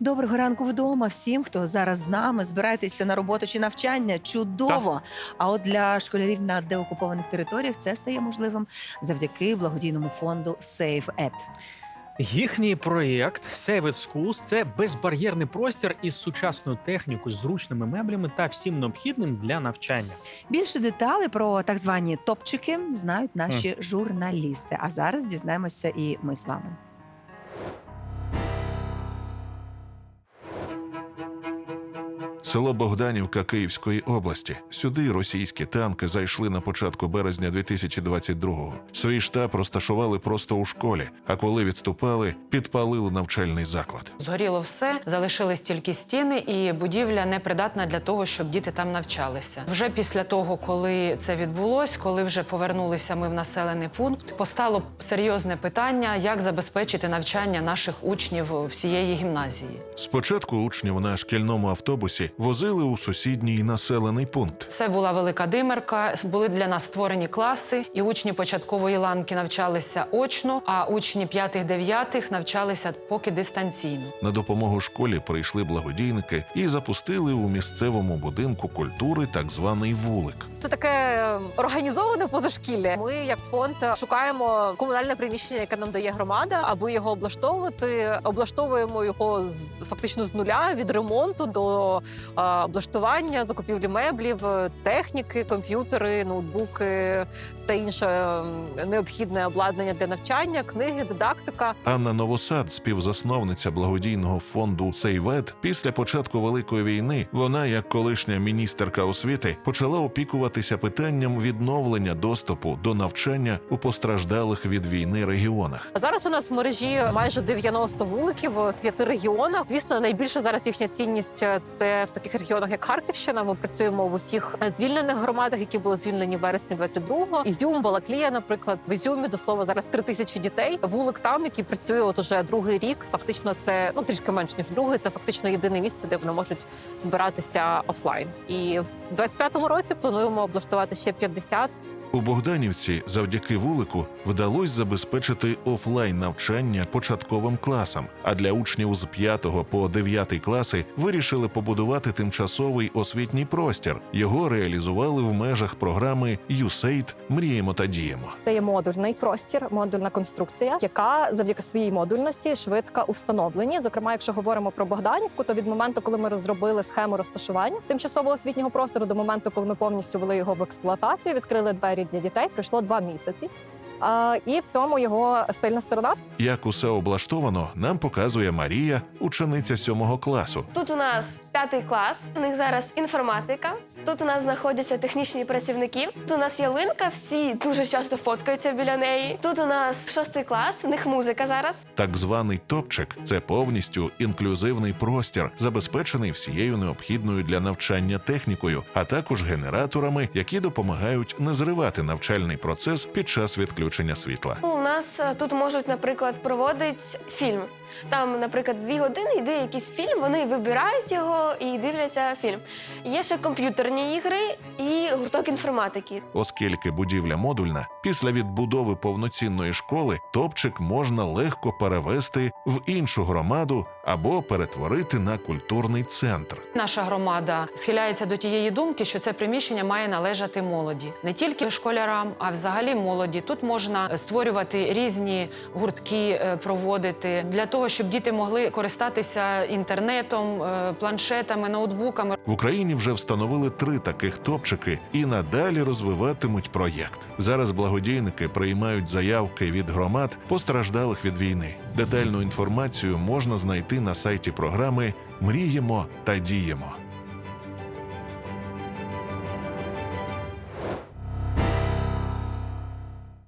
Доброго ранку вдома всім, хто зараз з нами збираєтеся на роботу чи навчання. Чудово! А от для школярів на деокупованих територіях це стає можливим завдяки благодійному фонду SaveEd. Їхній проєкт Save It Schools – це безбар'єрний простір із сучасною технікою, зручними меблями та всім необхідним для навчання. Більше деталей про так звані топчики знають наші журналісти. А зараз дізнаємося і ми з вами. Село Богданівка Київської області. Сюди російські танки зайшли на початку березня 2022-го. Свій штаб розташували просто у школі, а коли відступали, підпалили навчальний заклад. Згоріло все, залишились тільки стіни, і будівля непридатна для того, щоб діти там навчалися. Вже після того, коли це відбулось, коли вже повернулися ми в населений пункт, постало серйозне питання, як забезпечити навчання наших учнів всієї гімназії. Спочатку учнів на шкільному автобусі возили у сусідній населений пункт. Це була велика димерка. Були для нас створені класи, і учні початкової ланки навчалися очно, а учні п'ятих-дев'ятих навчалися поки дистанційно. На допомогу школі прийшли благодійники і запустили у місцевому будинку культури так званий вулик. Це таке е, організоване позашкілля. Ми, як фонд, шукаємо комунальне приміщення, яке нам дає громада, аби його облаштовувати. Облаштовуємо його з фактично з нуля від ремонту до е, облаштування, закупівлі меблів, техніки, комп'ютери, ноутбуки, все інше необхідне обладнання для навчання, книги, дидактика. Анна Новосад, співзасновниця благодійного фонду «Сейвет», після початку великої війни, вона, як колишня міністерка освіти, почала опікуватися питанням відновлення доступу до навчання у постраждалих від війни регіонах. Зараз у нас в мережі майже 90 вуликів в п'яти регіонах. Звісно, найбільша зараз їхня цінність е, це в таких регіонах, як Харківщина. Ми працюємо в усіх звільнених громадах, які були звільнені в вересні 22-го. Ізюм, Балаклія, наприклад, в Ізюмі до слова зараз три тисячі дітей. Вулик там, який працює от уже другий рік. Фактично, це ну трішки менш ніж другий. Це фактично єдине місце, де вони можуть збиратися офлайн. І в 25-му році плануємо облаштувати ще 50 У Богданівці завдяки вулику вдалося забезпечити офлайн навчання початковим класам. А для учнів з 5 по 9 класи вирішили побудувати тимчасовий освітній простір. Його реалізували в межах програми «USAID. Мріємо та діємо. Це є модульний простір, модульна конструкція, яка завдяки своїй модульності швидка у встановленні. Зокрема, якщо говоримо про Богданівку, то від моменту, коли ми розробили схему розташування тимчасового освітнього простору, до моменту, коли ми повністю ввели його в експлуатацію, відкрили двері для дітей, пройшло два місяці. А, і в цьому його сильна сторона. Як усе облаштовано, нам показує Марія, учениця сьомого класу. Тут у нас п'ятий клас, у них зараз інформатика. Тут у нас знаходяться технічні працівники. Тут у нас ялинка, всі дуже часто фоткаються біля неї. Тут у нас шостий клас, в них музика зараз. Так званий топчик це повністю інклюзивний простір, забезпечений всією необхідною для навчання технікою, а також генераторами, які допомагають не зривати навчальний процес під час відключення світла. У нас е, тут можуть, наприклад, проводити фільм. Там, наприклад, дві години йде якийсь фільм, вони вибирають його і дивляться фільм. Є ще комп'ютерні ігри і гурток інформатики. Оскільки будівля модульна, після відбудови повноцінної школи топчик можна легко перевести в іншу громаду або перетворити на культурний центр. Наша громада схиляється до тієї думки, що це приміщення має належати молоді, не тільки школярам, а взагалі молоді. Тут можна створювати різні гуртки, е, проводити для того, щоб діти могли користатися інтернетом, е, планшетами, ноутбуками. В Україні вже встановили три таких топчики і надалі розвиватимуть проєкт. Зараз благодійники приймають заявки від громад, постраждалих від війни. Детальну інформацію можна знайти на сайті програми Мріємо та діємо.